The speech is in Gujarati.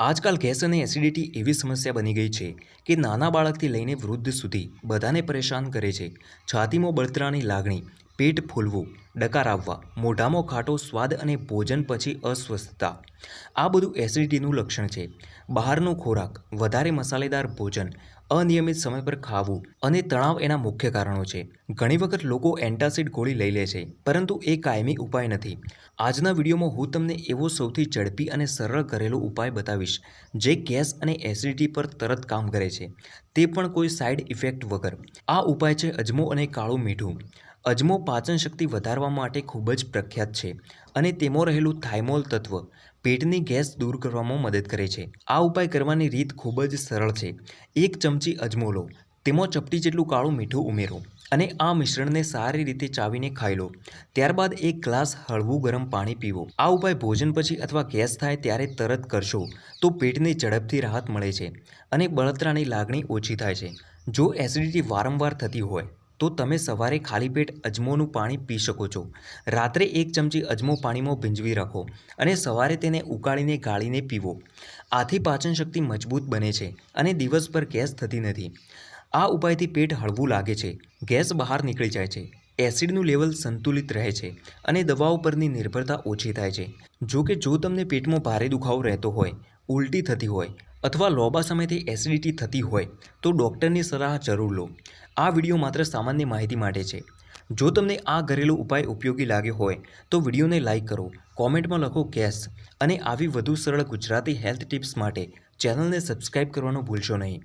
આજકાલ ગેસ અને એસિડિટી એવી સમસ્યા બની ગઈ છે કે નાના બાળકથી લઈને વૃદ્ધ સુધી બધાને પરેશાન કરે છે. છાતીમાં બળતરાની લાગણી પેટ ફૂલવું, ડકાર આવવા, મોઢામાં ખાટો સ્વાદ અને ભોજન પછી અસ્વસ્થતા. આ બધું એસિડિટીનું લક્ષણ છે. બહારનો ખોરાક, વધારે મસાલેદાર ભોજન, અનિયમિત સમય પર ખાવું અને તણાવ એના મુખ્ય કારણો છે. ઘણી વખત લોકો એન્ટાસિડ ગોળી લઈ લે છે, પરંતુ એ કાયમી ઉપાય નથી. આજના વિડીયોમાં હું તમને એવો સૌથી ઝડપી અને સરળ ઘરેલું ઉપાય બતાવીશ, જે ગેસ અને એસિડિટી પર તરત કામ કરે છે. તે પણ કોઈ સાઇડ ઇફેક્ટ વગર. આ ઉપાય છે અજમો અને કાળું મીઠું. અજમો પાચન શક્તિ વધારવા માટે ખૂબ જ પ્રખ્યાત છે અને તેમાં રહેલું થાઇમોલ તત્વ પેટની ગેસ દૂર કરવામાં મદદ કરે છે. આ ઉપાય કરવાની રીત ખૂબ જ સરળ છે. એક ચમચી અજમો લો. તેમાં ચપટી જેટલું કાળું મીઠું ઉમેરો અને આ મિશ્રણને સારી રીતે ચાવીને ખાઈ લો. ત્યારબાદ એક ગ્લાસ હળવું ગરમ પાણી પીવો. આ ઉપાય ભોજન પછી અથવા ગેસ થાય ત્યારે તરત કરશો તો પેટને ઝડપથી રાહત મળે છે અને બળતરાની લાગણી ઓછી થાય છે. જો એસિડિટી વારંવાર થતી હોય તો તમે સવારે ખાલી પેટ અજમોનું પાણી પી શકો છો. રાત્રે એક ચમચી અજમો પાણીમાં ભીંજવી રાખો અને સવારે તેને ઉકાળીને ગાળીને પીવો. આથી પાચન શક્તિ મજબૂત બને છે અને દિવસભર ગેસ થતી નથી. આ ઉપાયથી પેટ હળવું લાગે છે. ગેસ બહાર નીકળી જાય છે. એસિડનું લેવલ સંતુલિત રહે છે અને દવાઓ પરની નિર્ભરતા ઓછી થાય છે. જો કે જો તમને પેટમાં ભારે દુખાવો રહેતો હોય, ઉલટી થતી હોય અથવા લાંબા સમયથી એસિડિટી થતી હોય, તો ડૉક્ટરની સલાહ જરૂર લો. આ વીડિયો માત્ર સામાન્ય માહિતી માટે છે. જો તમને આ ઘરેલું ઉપાય ઉપયોગી લાગ્યો હોય, તો વિડીયોને લાઇક કરો, કોમેન્ટમાં લખો કેસ, અને આવી વધુ સરળ ગુજરાતી હેલ્થ ટિપ્સ માટે ચેનલને સબસ્ક્રાઇબ કરવાનું ભૂલશો નહીં.